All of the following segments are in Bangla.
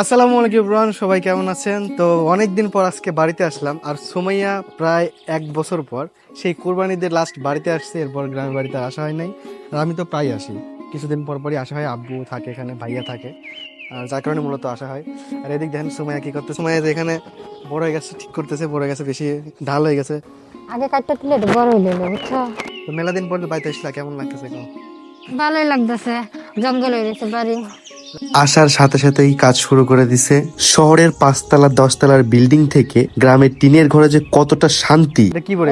আসসালামু আলাইকুম ইব্রান সবাই কেমন আছেন? তো অনেক দিন পর আজকে বাড়িতে আসলাম আর সুমাইয়া প্রায় এক বছর পর সেই কোরবানিদের লাস্ট বাড়িতে আসছে এরপর গ্রামের বাড়িতে আসা হয় নাই। আর আমি তো প্রায় আসি। কিছুদিন পর পরই আসা হয় আব্বু থাকে এখানে ভাইয়া থাকে আর যার কারণে মূলত আসা হয়। আর এদিক দেখেন সুমাইয়া কি করতে সুমাইয়া যে এখানে বড় হয়ে গেছে ঠিক করতেছে বড় হয়ে গেছে বেশি ঢাল হয়ে গেছে। আগে কাটতে তুলে বড় হইলে বুঝছ? তো মেলা দিন পর বাড়িতে আসলা কেমন লাগতেছে এখন? ভালোই লাগতেছে জঙ্গল হয়ে গেছে বাড়ি। আসার সাথে সাথেই কাজ শুরু করে দিছে। শহরের পাঁচতলা দশতলার বিল্ডিং থেকে গ্রামের টিনের ঘরে যে কতটা শান্তি। কি বলে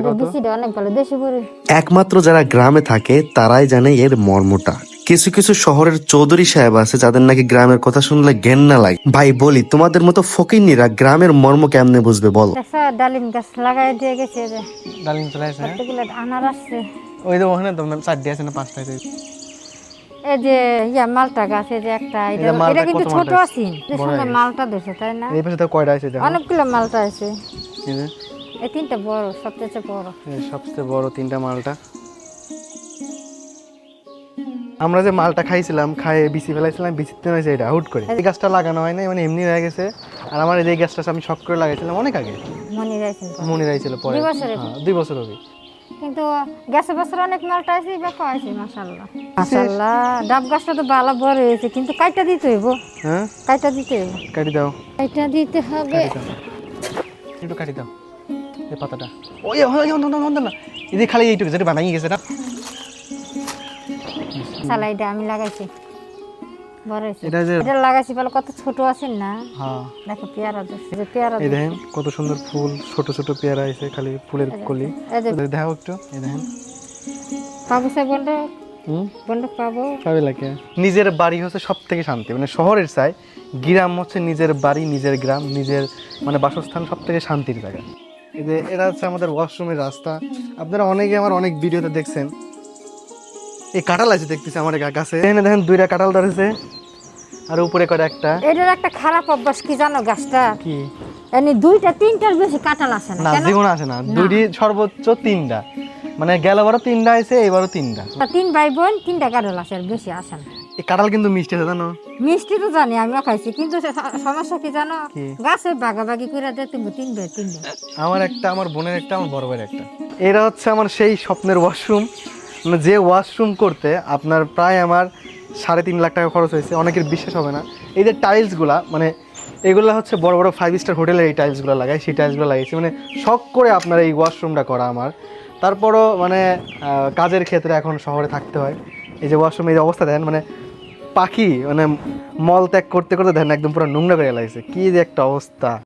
একমাত্র যারা গ্রামে থাকে তারাই জানে এর মর্মটা। কিছু কিছু শহরের চৌধুরী সাহেব আছে যাদের নাকি গ্রামের কথা শুনলে ঘেন্না লাগে। ভাই বলি তোমাদের মতো ফকিন্নিরা গ্রামের মর্ম কেমনে বুঝবে বল? ডালিম গাছ লাগাই দিয়ে গেছে ডালিম চলে আসে হ্যাঁ? আসছে ওই তো ওখানে তো চারটে আছে না পাঁচটা আছে এই যে ইয়া মালটা গাছ এই যে একটা এটা এটা মালটা এটা কিন্তু ছোট আছে এর বড় মালটা ধরছে তাই না? এই পাশে তো কয়টা আছে অনেকগুলো মালটা আছে। এই তিনটা বড় সবচেয়ে বড়। সবচেয়ে বড় তিনটা মালটা। আমরা যে মালটা খাইছিলাম খাই বিচি ফেলাইছিলাম বিচিতে হয়েছে এটা হুট করে। এই গাছটা লাগানো হয় না মানে এমনি হয়ে গেছে। আর আমার এই গাছটা আমি শখ করে লাগাইছিলাম অনেক আগে। মনে যাইছে মনে রাইছিল পরে। দুই? হ্যাঁ, দুই বছর হবে কিন্তু গ্যাসে বছর অনেক মালটা আছে বা পাইছে মাশাআল্লাহ মাশাআল্লাহ ডাব গাছটা তো ভালো বড় হয়েছে কিন্তু কাইটা দিতে হইব হ্যাঁ কাইটা দিতে হইব কাটি দাও কাইটা দিতে হবে একটু কাটি দাও এই পাতাটা ওই ওই ওই, না, না, না, না। এই খালি এইটুকু যেটা বানাই গেছে না সালাইটা আমি লাগাইছি বড় হয়েছে। এটা যে এটা লাগাইছি বলে কত ছোট আছে না? হ্যাঁ। দেখো পেয়ারা ধরছে যে পেয়ারা এই দেখেন কত সুন্দর ফুল ছোট ছোট পেয়ারা আছে খালি ফুলের কলি। দেখো একটু এই দেখেন। পাবো সে নিজের বাড়ি হচ্ছে সব থেকে শান্তি। মানে শহরের চাই গ্রাম হচ্ছে নিজের বাড়ি নিজের গ্রাম নিজের মানে বাসস্থান সব থেকে শান্তির জায়গা। এই যে এটা হচ্ছে আমাদের ওয়াশরুমের রাস্তা। আপনারা অনেকে আমার অনেক ভিডিওতে দেখছেন। এই কাঁঠাল আছে দেখতেছি আমার গাছে। এখানে দেখেন দুইটা কাঁঠাল ধরেছে। আর উপরে করে একটা? এটার একটা খারাপ অভ্যাস কি জানো গাছটা? কি? এমনি দুইটা তিনটার বেশি কাঁঠাল আসে না জীবন আসে না। দুইটি সর্বোচ্চ তিনটা। মানে গেলবারও তিনটা আছে এবারও তিনটা। তিন ভাই বোন তিনটা কাঁঠাল আসে আর বেশি আসে না। এই কাঁঠাল কিন্তু মিষ্টি আছে জানো। মিষ্টি তো জানি আমিও খাইছি কিন্তু সমস্যা কি জানো? গাছে বাগাবাগি করে দেয় তুমি তিন ভাই তিন আমার একটা আমার বোনের একটা আমার বড় ভাইয়ের একটা। এরা হচ্ছে আমার সেই স্বপ্নের ওয়াশরুম মানে যে ওয়াশরুম করতে আপনার প্রায় আমার সাড়ে তিন লাখ টাকা খরচ হয়েছে, অনেকের বিশ্বাস হবে না। এই যে টাইলসগুলা মানে এগুলো হচ্ছে বড় বড় ফাইভ স্টার হোটেলে এই টাইলসগুলো লাগাই সেই টাইলসগুলো লাগাইছি মানে শখ করে আপনার এই ওয়াশরুমটা করা আমার। তারপরও মানে কাজের ক্ষেত্রে এখন শহরে থাকতে হয়। এই যে ওয়াশরুম এই যে অবস্থা দেন মানে পাখি মানে মল ত্যাগ করতে করতে দেন একদম পুরো নোংরা করে লাগছে কী যে একটা অবস্থা।